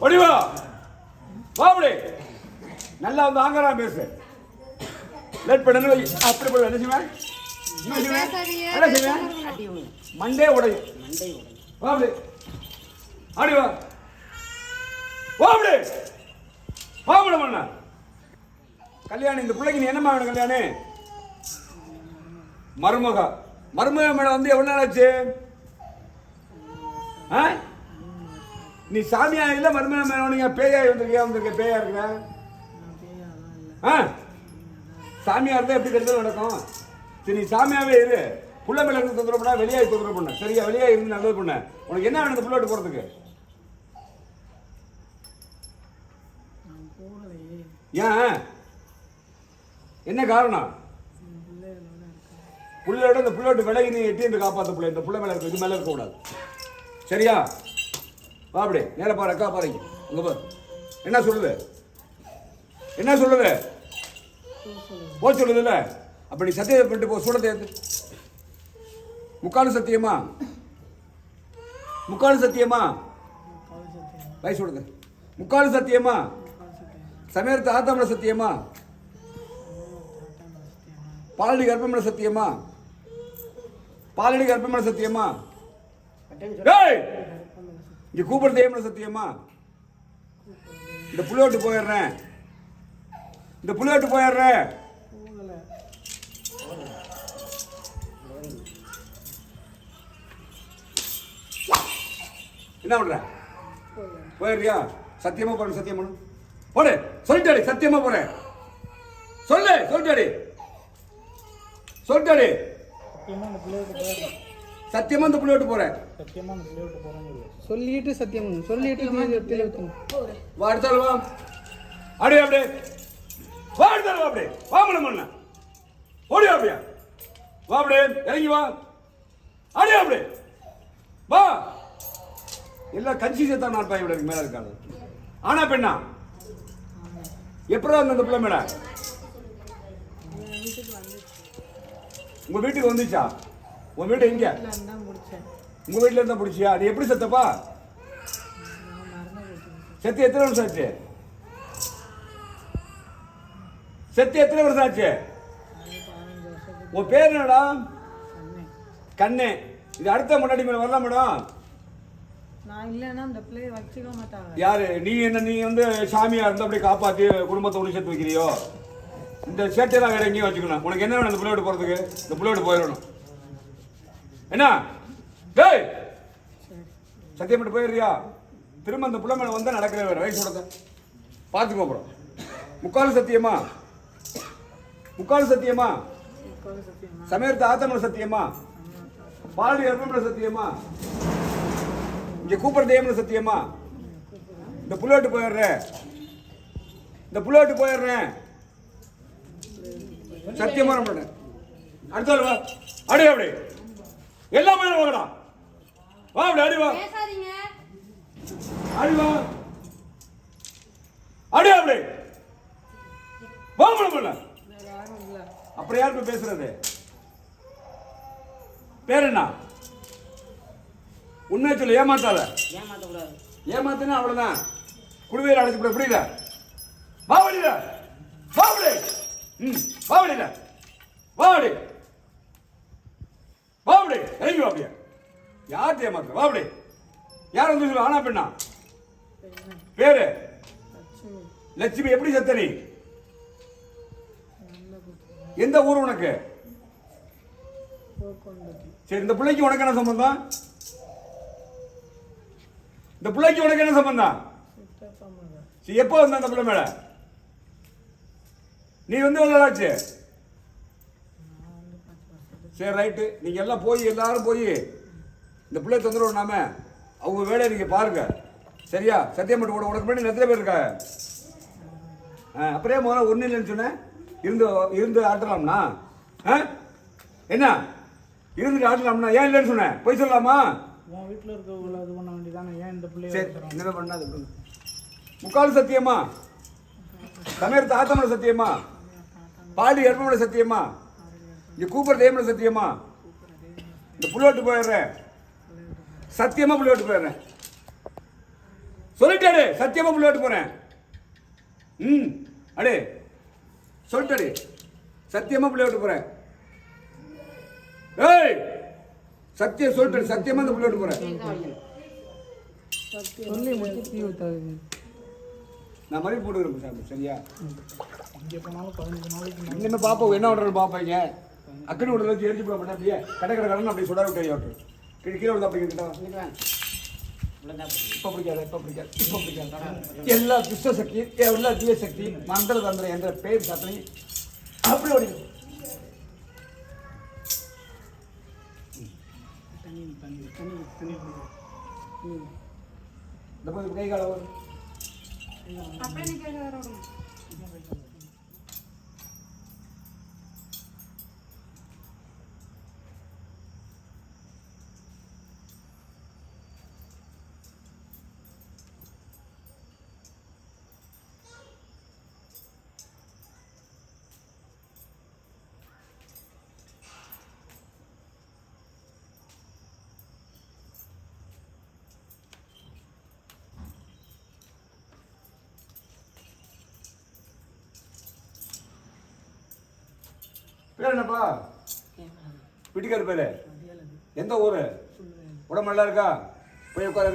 ஒடிவா வா அப்படி நல்லா வந்து ஆங்கலாம் பேசு. லேட் பண்ணு. அப்படி போய் என்ன செய்வேன்? என்ன செய்வேன்? மண்டே உடையும் வா அப்படி ஆடி வா வா அப்படி வா அப்படி மண்ணா கல்யாணி இந்த பிள்ளைக்கு நீ என்னம்மா வேணும் கல்யாணி மருமக. மருமக மேடம் வந்து எவ்வளவு நாள் ஆச்சு? ஆ? நீ சாமியா இல்ல மருமக மேடம் நீங்க பேயாய் வந்திருக்கியா? வந்திருக்க? பேயா இருக்கிற ஆ. சாமியா இருந்தா எப்படி கெடுதல் நடக்கும்? சரி நீ சாமியாவே இரு. புள்ள மேலே இருந்து தொந்தரவு பண்ணா வெளியாகி தொந்தரவு பண்ண. சரியா? வெளியாக இருந்து நல்லது பண்ண. உனக்கு என்ன வேணும் புள்ளோட்டு போறதுக்கு? ஏன்? என்ன காரணம்? புள்ளோட இந்த புள்ளோட்டு விலகி நீ எட்டி என்று காப்பாற்ற புள்ள. இந்த புள்ள மேலே இருக்க இது மேலே இருக்கக்கூடாது. சரியா? வா அப்படி நேர பாரு அக்கா பாருங்க இங்க. பாரு. என்ன சொல்லுது? என்ன சொல்லுது? போ சொல்லுதுல்ல அப்ப நீ சத்தியம் பண்ணிட்டு போ சூடத்தை ஏத்து முக்காலு சத்தியமா? முக்காலு சத்தியமா? வயசு கொடுங்க முக்காலு சத்தியமா? சமயத்து ஆத்தமன சத்தியமா? பாலடி கர்ப்பமன சத்தியமா? பாலடி கர்ப்பமன சத்தியமா? டேய்! இங்க கூப்பிடுறது ஏமன சத்தியமா? இந்த புள்ளோட்டு போயிடுறேன். இந்த புள்ளோட்டு போயிடுறேன். என்ன பண்ற? போயிடுறியா? சத்தியமா போறேன் சத்தியம். பண்ணு போடு சொல்லிட்டாடி சத்தியமா போறேன். சொல்லு சொல்லிட்டாடி சொல்லிட்டாடி சத்தியமா அந்த இந்த புள்ளோட்டு போறேன் சத்தியமா அந்த பிள்ளையோட போறேன்னு சொல்லு. சொல்லிட்டு சத்தியம். சொல்லிட்டு தெளிவுத்தணும் வா. அப்படியே அப்படியே. வா அடுத்தாலும் வா அப்படியே. வா மன மண்ண ஓடி வா அப்படியே. வா அப்படியே. இறங்கி வா. அப்படியே அப்படியே. வா. எல்லாம் கஞ்சி சேர்த்தா நான் பையன் இவருக்கு மேல இருக்காது. ஆனா பெண்ணா? எப்படா அந்த பிள்ளை மேல? உங்க வீட்டுக்கு வந்துச்சா? உங்க வீட்டு எங்க? உங்க வீட்டுல இருந்தா பிடிச்சியா அது எப்படி செத்தப்பா? செத்து எத்தனை வருஷம் ஆச்சு? செத்து எத்தனை வருஷம் ஆச்சு? உன் பேர் என்னடா? கண்ணே. இது அடுத்த முன்னாடி மேடம் வரலாம் மேடம். யாரு? நீ என்ன நீ வந்து சாமியா இருந்து அப்படியே காப்பாத்தி குடும்பத்தை ஒன்று சேர்த்து வைக்கிறியோ? இந்த சேட்டையெல்லாம் வேற எங்கேயும் வச்சுக்கணும். உனக்கு என்ன வேணும் இந்த பிள்ளையோட போறதுக்கு? இந்த பிள்ளையோட போயிடணும். என்ன? டேய்! சத்தியம் மட்டும் போயிடுறியா? திரும்ப அந்த பிள்ளை மேலே வந்தால் நடக்கிற வேறு வயசு கொடுத்த பார்த்துக்கோ அப்புறம். முக்கால் சத்தியமா? முக்கால் சத்தியமா? சமயத்து ஆத்தமன சத்தியமா? பாலடி அர்ப்பமன சத்தியமா? இங்க கூப்பிடுறது ஏமன சத்தியமா? இந்த புள்ளோட்டு போயிடுறேன் இந்த புள்ளோட்டு போயிடுறேன் சத்தியமா நம்புறேன் அடுத்த ஆள் வா. அப்படி எல்லாமே வாங்கடா வா அப்படி அடி வா. பேசாதீங்க. அடி வா. அடி அப்படி. வா பண்ண அப்புறம் யார் போய் பேசுறது? பேர் என்ன? உண்மையை சொல்லு ஏமாத்தாத. ஏமாத்தக்கூடாது. ஏமாத்தினா அவ்வளவுதான். குடுவையில் அடைச்சு விட புரியல வா வழியில. வா வழி ம் வா வழியில. வா வழி வா வழி இறங்கி வா அப்படியே. யார் ஏமாத்துற வா யார் வந்து சொல்லு ஆனா பெண்ணா? பேரு? லட்சுமி. எப்படி செத்த நீ? எந்த ஊர் உனக்கு? சரி இந்த பிள்ளைக்கு உனக்கு என்ன சம்பந்தம்? இந்த பிள்ளைக்கு உனக்கு என்ன சம்பந்தம்? சரி எப்போ வந்த அந்த பிள்ளை மேல? நீ வந்து எவ்வளவு சரி ரைட்டு நீங்க எல்லாம் போய் எல்லாரும் போய் இந்த பிள்ளை தொந்தரவு பண்ணாம அவங்க வேலையை நீங்க பாருங்க. சரியா? சத்தியம் மட்டும் கூட உனக்கு முன்னாடி எத்தனை பேர் இருக்காங்க ஆ, அப்படியே முதல்ல ஒன்றும் இல்லைன்னு சொன்னேன் இருந்து இருந்து ஆட்டலாம்னா? ஆ? என்ன? இருந்துட்டு ஆட்டலாம்னா ஏன் இல்லைன்னு சொன்னேன் போய் சொல்லலாமா? உன் வீட்டில் இருக்கவங்கள இது பண்ண வேண்டியதானே? ஏன் இந்த பிள்ளைய சரி வளர்க்குறோம்? என்ன பண்ணாது. முக்கால் சத்தியமா? சமயத்து ஆத்தமன சத்தியமா? பாடி எருமமன சத்தியமா? இங்க கூப்பிடுறது ஏமன சத்தியமா? இந்த புள்ளோட்டு போயிடுறேன் சத்தியமா புள்ளோட்டு போயிடுறேன் சொல்லிட்டாரு சத்தியமா புள்ள விட்டு போறேன். ம் அடே. சொல்லிட்டாரு சத்தியமா புள்ள விட்டு போறேன். ஏய் சத்தியம் சொல்லிட்டாரு சத்தியமா இந்த புள்ள விட்டு போறேன். சொல்லி தீ நான் மறுபடியும் போட்டுக்கிறேன் சாமி சரியா? இங்கே போனாலும் பதினஞ்சு நாளைக்கு இன்னும் பாப்போம் என்ன பண்றது பாப்பாங்க அக்கடி விடுறத வச்சு எரிஞ்சு போட மாட்டேன் அப்படியே கடை கடை கடன் அப்படி சுடா விட்டு விட்டு கீழே கீழே விழுந்து அப்படி கிட்ட. இப்போ பிடிக்காது இப்போ பிடிக்காது இப்போ பிடிக்காது. எல்லா துஷ்ட சக்தி எல்லா தீய சக்தி மந்திர தந்திரம் என்ற பேர் சத்தனை அப்படி ஓடி தண்ணி தண்ணி தண்ணி தண்ணி குடி. இந்த கை கால வரும்? பேர் என்னப்பா? வீட்டுக்கார் பேரு? எந்த ஊரு? உடம்பு நல்லா இருக்கா? போய் உட்கார